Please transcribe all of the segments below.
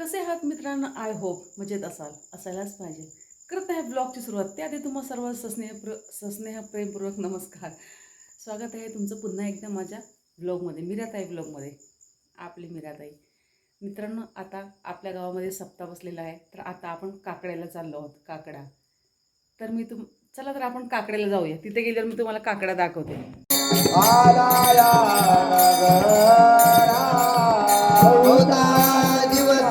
कसे आहात मित्रांनो? आय होप मजेत असाल असायलाच पाहिजे. करत आहे ब्लॉगची सुरुवात. त्याआधी तुम्हा सर्व सस्नेह प्र सस्नेह प्रेमपूर्वक नमस्कार. स्वागत आहे तुमचं पुन्हा एकदा माझ्या ब्लॉगमध्ये मीराताई ब्लॉगमध्ये आपली मीराताई. मित्रांनो आता आपल्या गावामध्ये सप्ताह बसलेला आहे. तर आता आपण काकड्याला चाललो आहोत काकडा. तर मी तुम चला तर आपण काकड्याला जाऊया. तिथे गेल्यावर मी तुम्हाला काकडा दाखवते.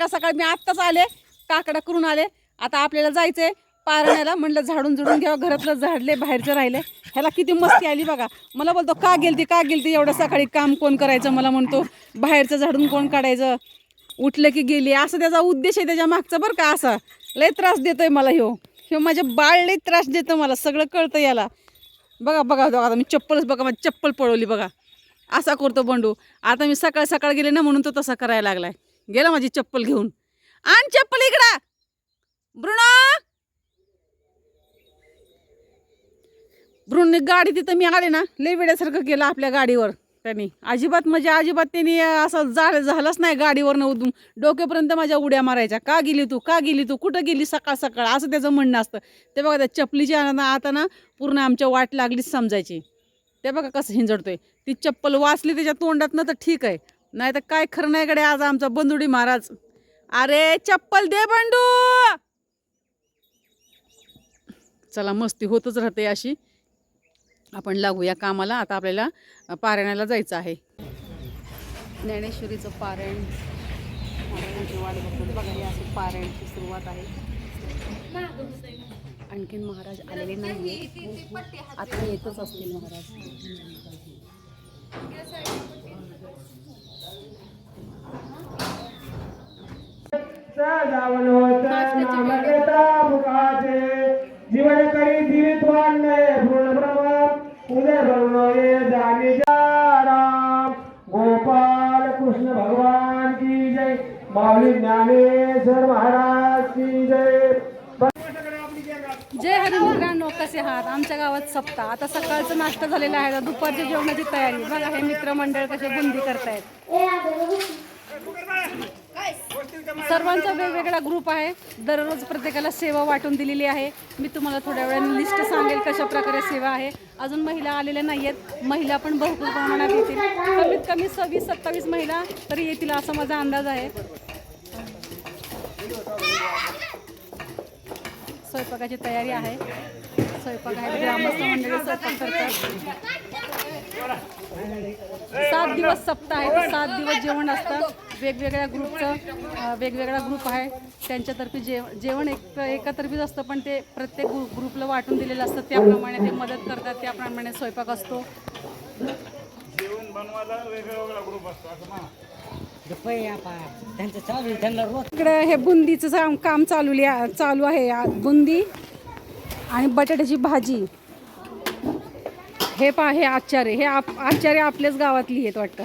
सकाळ सकाळ मी आत्ताच आले काकडा करून आले. आता आपल्याला जायचंय पारण्याला. म्हणलं झाडून झुडून घ्यावं घरातलं झाडले बाहेरचं राहिले ह्याला किती मस्ती आली बघा. मला बोलतो का गेलती का गेलती? एवढं सकाळी काम कोण करायचं? मला म्हणतो बाहेरचं झाडून कोण काढायचं? उठलं की गेली. असं त्याचा उद्देश आहे त्याच्या मागचा बरं का असा. लय त्रास देतोय मला ह्यो. हे माझ्या बाळ लय त्रास देतं मला सगळं कळतं याला. बघा बघा बघा आता मी चप्पलच बघा माझी चप्पल पळवली बघा. असा करतो बंडू. आता मी सकाळ सकाळ गेले ना म्हणून तो तसा करायला लागलाय. गेला माझी चप्पल घेऊन. आण चप्पल इकडा. ब्रुणा. ब्रुणने गाडी तिथं मी आले ना लय वेड्यासारखं गेलं आपल्या गाडीवर. त्यांनी. अजिबात म्हणजे अजिबात त्यांनी असं झालं झालंच नाही गाडीवरनं उदून डोक्यापर्यंत माझ्या उड्या मारायच्या. का गेली तू? का गेली तू? कुठं गेली सकाळ सकाळ? असं त्याचं म्हणणं असतं. ते बघा त्या चपलीची आता ना पूर्ण आमच्या वाट लागलीच समजायची. ते बघा कसं हिंजडतोय. ती चप्पल वाचली त्याच्या तोंडात ना तर ठीक आहे. नाही तर काय खरं नाही कडे आज आमचा बंदुडी महाराज. अरे चप्पल दे बंडू! चला मस्ती होतच राहते अशी. आपण लागूया कामाला. आता आपल्याला पारायणाला जायचं आहे. ज्ञानेश्वरीचं पारायण. बघा हे पारायणची सुरुवात आहे. आणखीन महाराज आलेले नाही आता येतच असतील महाराज. मुखाचे. जीवन करी वाढणे पूर्ण ब्रह्म. उदय ब्रह्म ये जाने जा राम. गोपाल कृष्ण भगवान की जय. माऊली ज्ञानेश्वर महाराज की जय. जय हरी मित्रांनो कसे आहात? आमच्या गावात सप्ताह. आता सकाळचा नाश्ता झालेला आहे. दुपारच्या जेवणाची तयारी. बघा हे मित्रमंडळ कसे बुंदी करतायत. सर्वांचा वेगवेगळा ग्रुप आहे. दररोज प्रत्येकाला सेवा वाटून दिलेली आहे. मी तुम्हाला थोड्या वेळाने लिस्ट सांगेल कशा प्रकारे सेवा आहे. अजून महिला आलेल्या नाही आहेत महिला पण भरपूर प्रमाणात येतील. कमीत कमी सव्वीस सत्तावीस महिला तरी येतील असा माझा अंदाज आहे. स्वयंपाकाची तयारी आहे. स्वयंपाक आहे. ग्रामस्थ मंडळी स्वयंपाक करतात. सात दिवस सप्ताह आहे. सात दिवस जेवण असतं. वेगवेगळ्या ग्रुपचं वेगवेगळा ग्रुप आहे. त्यांच्यातर्फे जेव जेवण एक एकतर्फीच असतं पण ते प्रत्येक ग्रु ग्रुपला वाटून दिलेलं असतं. त्याप्रमाणे ते मदत करतात त्याप्रमाणे स्वयंपाक असतो. इकडे हे बुंदीचं काम काम चालू चालू आहे बुंदी आणि बटाट्याची भाजी. हे पहा हे आचार्य हे आप आचार्य आपल्याच गावातली आहेत वाटतं.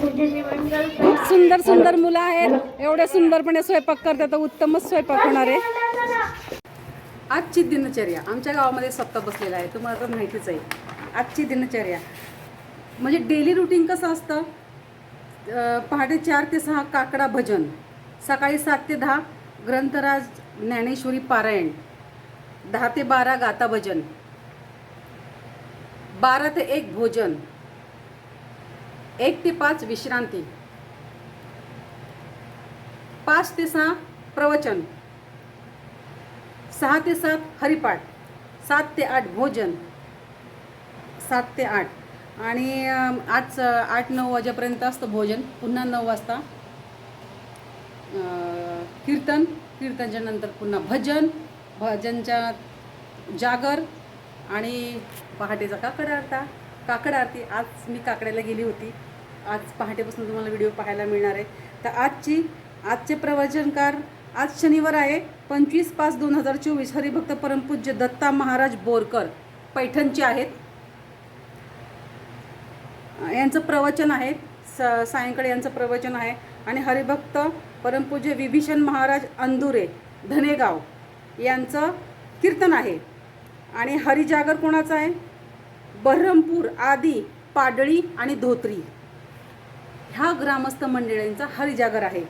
खूप सुंदर सुंदर मुलं आहेत. एवढ्या सुंदरपणे स्वयंपाक करतात तर उत्तमच स्वयंपाक होणार आहे. आजची दिनचर्या आमच्या गावामध्ये सप्ताह बसलेला आहे. तुम्हाला तर माहितीच आहे. आजची दिनचर्या. म्हणजे डेली रुटीन कसं असतं? पहाटे चार ते सहा काकडा भजन. सकाळी सात ते दहा ग्रंथराज ज्ञानेश्वरी पारायण. दहा ते बारा गाता भजन. बारा ते एक भोजन. एक ते पाच विश्रांती. पाच ते सहा प्रवचन. सहा ते सात हरिपाठ. सात ते आठ भोजन. सात ते आठ. आणि आज आठ नऊ वाजेपर्यंत असतं भोजन. पुन्हा नऊ वाजता कीर्तन. कीर्तनच्या नंतर पुन्हा भजन. भजनच्या जागर आणि पहाटेचा काकड आरता. काकड आरती आज मी काकड्याला गेली होती. आज पहाटेपासून तुम्हाला व्हिडिओ पाहायला मिळणार आहे. तर आजची आजचे प्रवचनकार आज शनिवार आहे पंचवीस पाच दोन हजार चोवीस हरिभक्त परमपूज्य दत्ता महाराज बोरकर पैठणचे आहेत. यांचं प्रवचन आहे स सायंकाळी यांचं प्रवचन आहे. आणि हरिभक्त परमपूज्य विभीषण महाराज अंदुरे धनेगाव यांचं कीर्तन आहे. आणि हरिजागर कोणाचं आहे? बहरमपूर आदी पाडळी आणि धोत्री. ह्या ग्रामस्थ मंडळींचा हरिजागर आहे.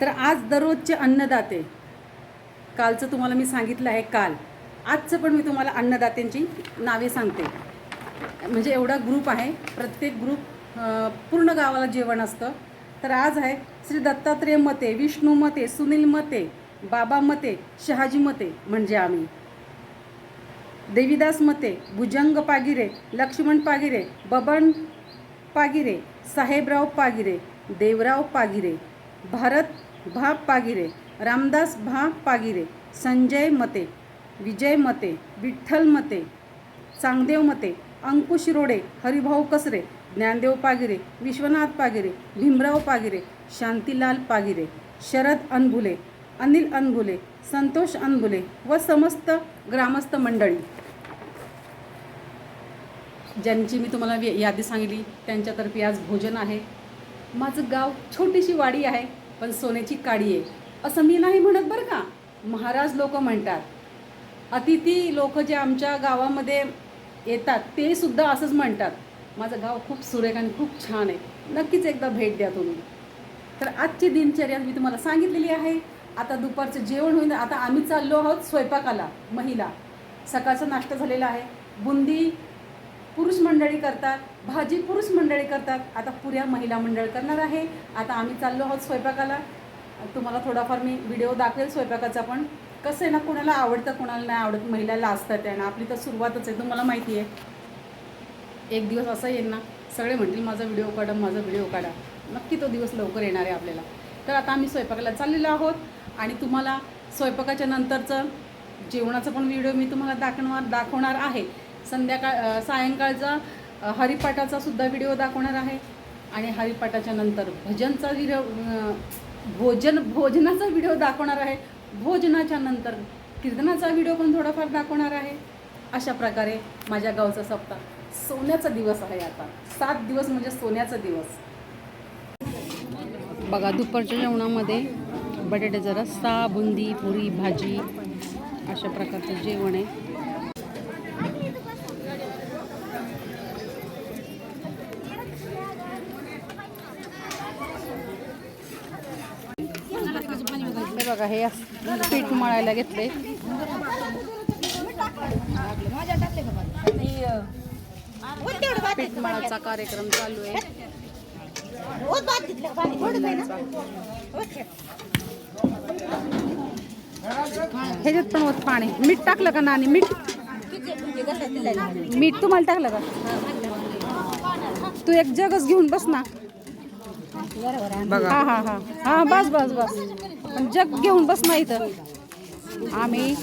तर आज दररोजचे अन्नदाते कालचं तुम्हाला मी सांगितलं आहे काल. आजचं पण मी तुम्हाला अन्नदात्यांची नावे सांगते. म्हणजे एवढा ग्रुप आहे प्रत्येक ग्रुप पूर्ण गावाला जेवण असतं. तर आज आहे श्री दत्तात्रेय मते विष्णू मते सुनील मते बाबा मते शहाजी मते म्हणजे आम्ही. देवीदास मते भुजंग पागिरे लक्ष्मण पागिरे बबन पागिरे साहेबराव पागिरे देवराव पागिरे भारत भा पागिरे रामदास भा पागिरे संजय मते विजय मते विठ्ठल मते चांगदेव मते अंकुश रोडे हरिभाऊ कसरे ज्ञानदेव पागिरे विश्वनाथ पागिरे भीमराव पागिरे शांतीलाल पागिरे शरद अनभुले अनिल अनभुले संतोष अनभुले व समस्त ग्रामस्थ मंडळी. ज्यांची मी तुम्हाला वे- यादी सांगितली त्यांच्यातर्फे आज भोजन आहे. माझं गाव छोटीशी वाडी आहे पण सोन्याची काडी आहे. असं मी नाही म्हणत बरं का. महाराज लोक म्हणतात. अतिथी लोक जे आमच्या गावामध्ये येतात ते सुद्धा असंच म्हणतात. माझं गाव खूप सुरेख आणि खूप छान आहे. नक्कीच एकदा भेट द्या तुम्ही. तर आजची दिनचर्या मी तुम्हाला सांगितलेली आहे. आता दुपारचं जेवण होईल. आता आम्ही चाललो आहोत स्वयंपाकाला महिला. सकाळचा नाश्ता झालेला आहे. बुंदी पुरुष मंडळी करतात भाजी पुरुष मंडळी करतात. आता पुऱ्या महिला मंडळ करणार आहे. आता आम्ही चाललो आहोत स्वयंपाकाला. तुम्हाला थोडाफार मी व्हिडिओ दाखवेल स्वयंपाकाचा पण. कसं आहे ना कोणाला आवडतं कोणाला नाही आवडत महिलाला असतात आहे ना. आपली तर सुरुवातच आहे. तुम्हाला माहिती आहे. एक दिवस असा येईल ना सगळे म्हणतील माझा व्हिडिओ काढा माझा व्हिडिओ काढा. नक्की तो दिवस लवकर येणार आहे आपल्याला. तर आता आम्ही स्वयंपाकाला चाललेलो आहोत. आणि तुम्हाला स्वयंपाकाच्या नंतरचं जेवणाचा पण व्हिडिओ मी तुम्हाला दाखवणार दाखवणार आहे. संध्याकाळ सायंकाळचा हरिपाठाचा सुद्धा व्हिडिओ दाखवणार आहे. आणि हरिपाठाच्या नंतर भजनचा व्हिडिओ भोजन भोजनाचा व्हिडिओ दाखवणार आहे. भोजनाच्या नंतर कीर्तनाचा व्हिडिओ पण थोडाफार दाखवणार आहे. अशा प्रकारे माझ्या गावचा सप्ताह सोन्याचा दिवस आहे आता. सात दिवस म्हणजे सोन्याचा दिवस. बघा दुपारच्या जेवणामध्ये बटाट्याचा रस्सा बुंदी पुरी भाजी अशा प्रकारचं जेवण आहे हे बघा हे पीठ मळायला घेतले. पीठ मळाचा कार्यक्रम चालू आहे. ह्याच्यात पण होत पाणी. मीठ टाकलं का नानी? मीठ? मीठ तुम्हाला टाकलं का? तू एक जगच घेऊन बस ना. हा हा हा. हा बस बस बस. पण जग घेऊन बस इथं. आम्ही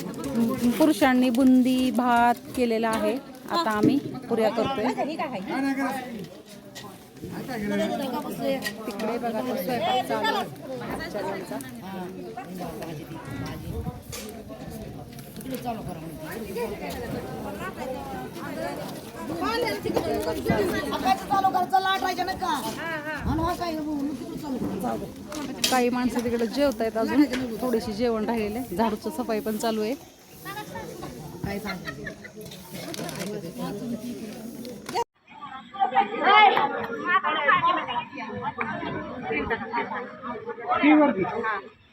पुरुषांनी बुंदी भात केलेला आहे. आता आम्ही पुऱ्या करतोय. तिकडे बघा स्वयंपाक चालू आहे. काही माणसं तिकडे जेवत आहेत अजून. थोडीशी जेवण राहिलेले. झाडूचं सफाई पण चालू आहे. काय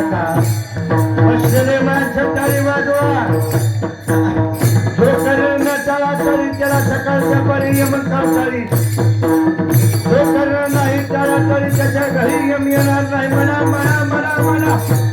पुढे बसलेले माणसं टाळी वाजवा. जो करेल न त्याला तरी त्याला सकाळच्या परी यमन जो नाही त्याला तरी त्याच्या घरी यम येणार नाही. म्हणा म्हणा म्हणा म्हणा.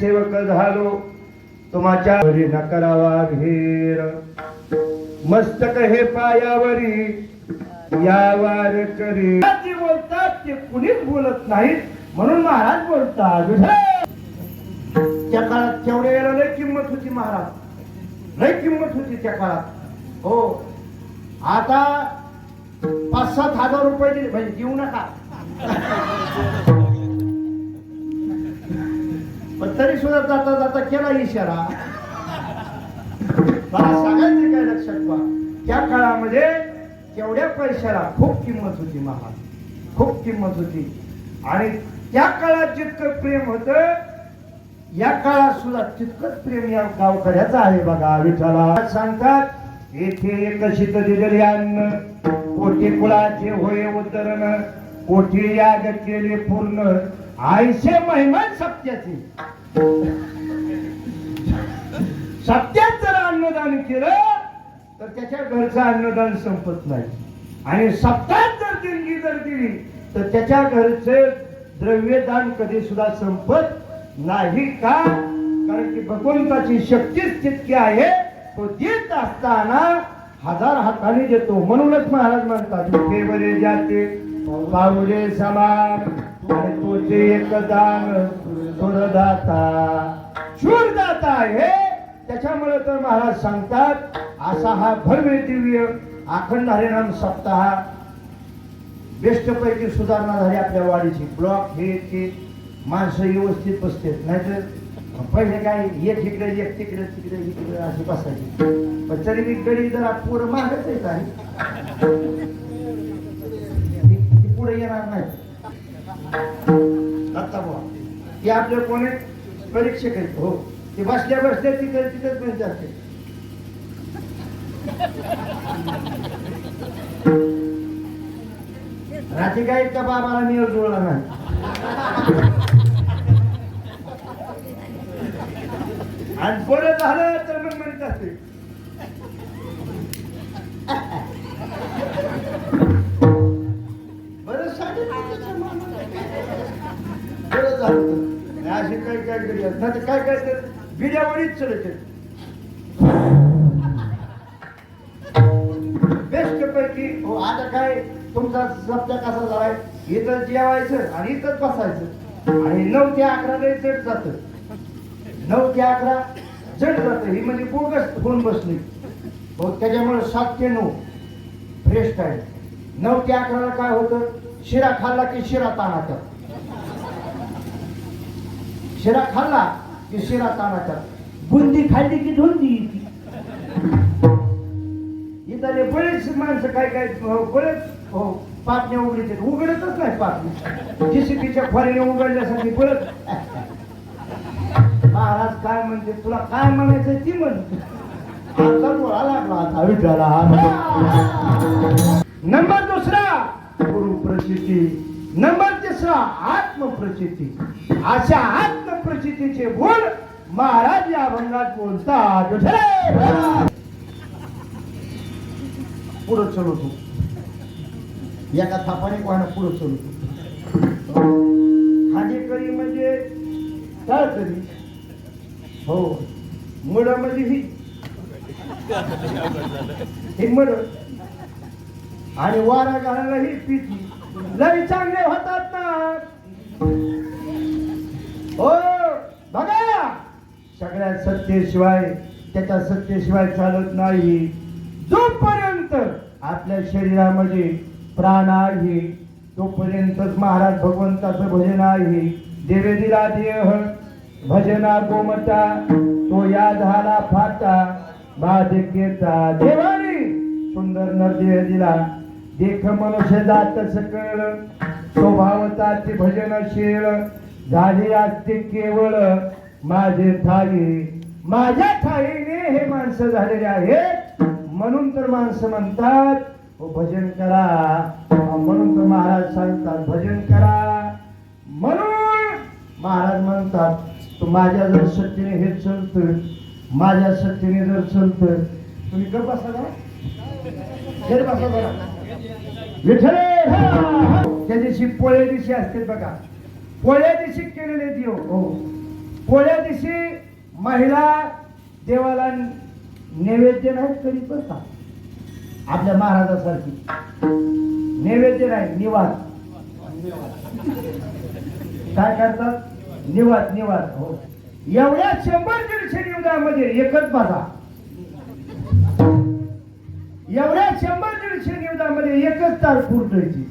सेवक झालो. तुमच्या घरी न करावा घेर. मस्तक हे पायावरी यावार करी. जे बोलतात ते कुणीच बोलत नाहीत. म्हणून महाराज बोलतात. त्या काळात तेवढ्या वेळेला लय किंमत होती महाराज. लय किंमत होती त्या काळात. हो. आता पाच सात हजार रुपये दिले. म्हणजे देऊ नका. पण तरी सुद्धा जाता जाता केला इशारा. मला सांगायचं काय लक्षात ठेवा त्या काळामध्ये तेवढ्या पैशाला खूप किंमत होती महा खूप किंमत होती. आणि त्या काळात जितकं प्रेम होत या काळात सुद्धा तितकंच प्रेम या गावकऱ्याचं आहे बघा विठ्ठला. सांगतात येथे एक शीत दिलेले अन्न कोटी कुळाचे होय उतरण कोठी याग केले पूर्ण आयशे महिमान सत्याचे. सत्यात जर अन्नदान केलं तर त्याच्या घरचं अन्नदान संपत नाही. आणि सप्तात जर देणगी जर दिली तर त्याच्या घरचे द्रव्यदान कधी सुद्धा संपत नाही का? कारण की भगवंताची शक्तीच तितकी आहे तो देत असताना हजार हाताने देतो. म्हणूनच महाराज म्हणतात जाते पाऊले समान आणि तोचे एक दान सुरदाता. शूरदाता हे त्याच्यामुळे तर महाराज सांगतात असा हा भव्य दिव्य अखंड हरिनाम सप्ताह बेस्ट पैकी सुधारणा झाली आपल्या वाडीची. ब्लॉक हे ते माणसं व्यवस्थित बसतेत. नाहीतर पहिले काय एक इकडे एक तिकडे तिकडे इकडे अशी बसायची. पण तरी मी गडी जरा पोरं मागत येत आहे. पुढे येणार नाही. आता बुवा. ते आपल्या कोणी परीक्षक आहेत? हो. ते बसल्या बसल्या तिथे तिथेच बनते असते रात्री काय का बाबाला मी जुळला नाही? आणि बरं झालं तर मग म्हणत असते. काय काय नाही काय काय तर बिड्यावरीच चढते बेस्ट पैकी हो आता काय? तुमचा सप्ता कसा झालाय? इथं जेवायचं आणि इथंच बसायचं. आणि नऊ ते अकरा लय जड जात. नऊ ते अकरा जड जात. ही म्हणजे बोगस होऊन बसली. हो त्याच्यामुळे सात ते नऊ. फ्रेश टाइम नऊ ते अकराला काय होतं? शिरा खाल्ला की शिरा ताणाचा शिरा खाल्ला की शिरा ताणाचा बुंदी खाल्ली की धुंदी येते. इथले बरेच माणसं काय काय हो, बरेच हो, पापण्या उघडतच नाही पापणी जेसीपीच्या खोऱ्याने उघडल्यासाठी बरंच महाराज काय म्हणते? तुला काय म्हणायचं ती म्हणते आमचा डोळा लागला आता नंबर दुसरा. गुरु प्रसिद्धी नंबर तिसरा आत्मप्रसिद्धी. अशा प्रचितीचे बोल महाराज या अभंगात बोलतात. पुढे चढवतो एका थापाने कोणा पुढे चढवतो हानेकरी म्हणजे तळकरी हो मुड म्हणजे ही. हे मड. आणि वारा घालायला ही पिठी. लई चांगले होतात ना. हो बघा! सगळ्या सत्तेशिवाय त्याच्या सत्तेशिवाय चालत नाही. जोपर्यंत आपल्या शरीरामध्ये प्राण आहे तोपर्यंतच महाराज भगवंताचं भजन आहे. देवे दिला देह भजना गोमता तो या झाला फाटा. बाधिकेचा देवानी. सुंदर नरदेह दिला. देख मनुष्य जात सकळ. स्वभावता ते शेळ. झाली असते केवळ माझे थाळी. माझ्या थाळीने हे माणसं झालेले आहेत. म्हणून तर माणसं म्हणतात हो, भजन करा. म्हणून तर महाराज सांगतात भजन करा. म्हणून महाराज म्हणतात तू माझ्या जर सत्तेने हे चलत माझ्या सत्तेने जर चलत तुम्ही गप बसा का बसा बघा विठ्ठल हा, त्या दिवशी पोळ्या दिवशी असते बघा. पोळ्या दिवशी केलेले देव हो. पोळ्या दिवशी महिला देवाला नैवेद्य नाही करीत बसा आपल्या महाराजासारखी. नैवेद्य नाही निवास काय करतात? निवास निवास हो. एवढ्या शंभर दीडशे निवदामध्ये एकच बसा एवढ्या शंभर दीडशे निवदामध्ये एकच तार फुटायची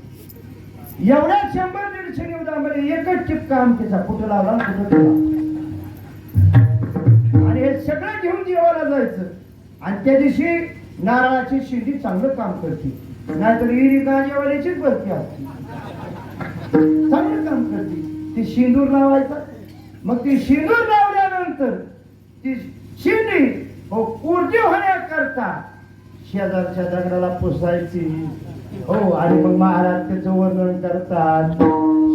एवढ्या शंभर दीडशे निवदामध्ये एकच चिपका आमटीचा कुठं लावला कुठं ठेवला. आणि हे सगळं घेऊन जेवायला जायचं. आणि त्या दिवशी नारळाची शिंदी चांगलं काम करते. नाहीतर इरी गाजेवाल्याचीच भरती असते. चांगलं काम करते. ती शेंदूर लावायचा. मग ती शेंदूर लावल्यानंतर ती शिंदी हो ऊर्जी होण्याकरता शेजारच्या दगडाला पुसायची. हो आणि मग महाराज त्याचं वर्णन करतात.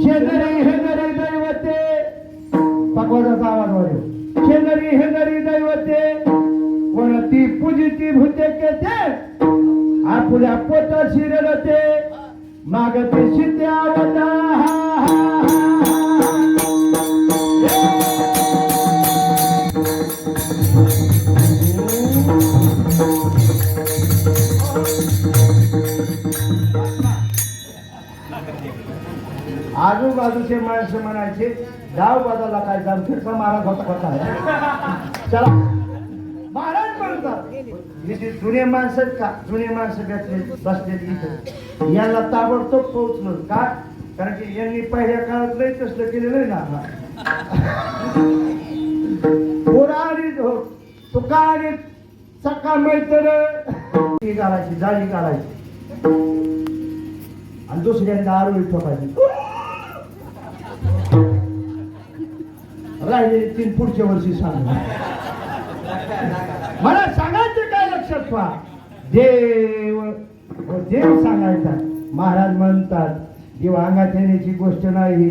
शेजारी हेजारी दैवते. पकवाजाचा आवाज वाढव. शेजारी हेजारी दैवते. कोणती पूजिती भूते केते. आपल्या पोटा शिरते मागते शित्यावता आजूबाजूचे माणसं म्हणायचे डाव बाजाला काय जामखेडचा महाराज होता होता चला. महाराज म्हणतात इथे जुने माणसं का? जुने माणसं घेतले बसले इथं. यांना ताबडतोब पोहोचलो का? कारण की यांनी पहिल्या काळात लई तसलं केलेलं आहे ना पोरा आणि हो, तुका आणि सका मैत्र घालायची जाळी काढायची आणि दुसऱ्यांदा आरोळी ठोकायची. राहिले तीन पुढच्या वर्षी सांग. मला सांगायचं काय लक्षात ठेवा. देव देव सांगायचा. महाराज म्हणतात देव अंगात येण्याची गोष्ट नाही.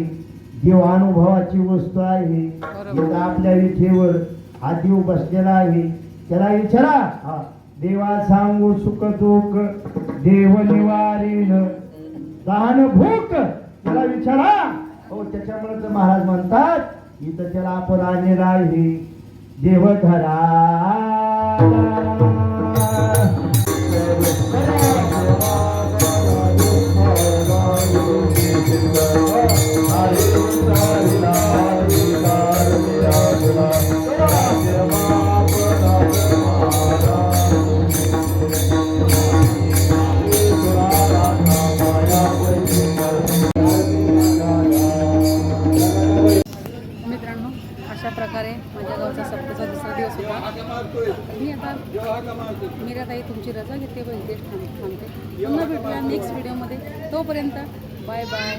देव अनुभवाची वस्तू आहे. आपल्या विठेवर हा देव बसलेला आहे. त्याला विचारा. हा. देवा सांगू सुख दुःख देव निवारीन दान भूक. त्याला विचारा. हो त्याच्यामुळे महाराज म्हणतात इथं चला पुराणी राही देवधरा मीराताई रजा घेते व इथेच थांब थांबते. पुन्हा भेटूया नेक्स्ट व्हिडिओमध्ये तोपर्यंत बाय बाय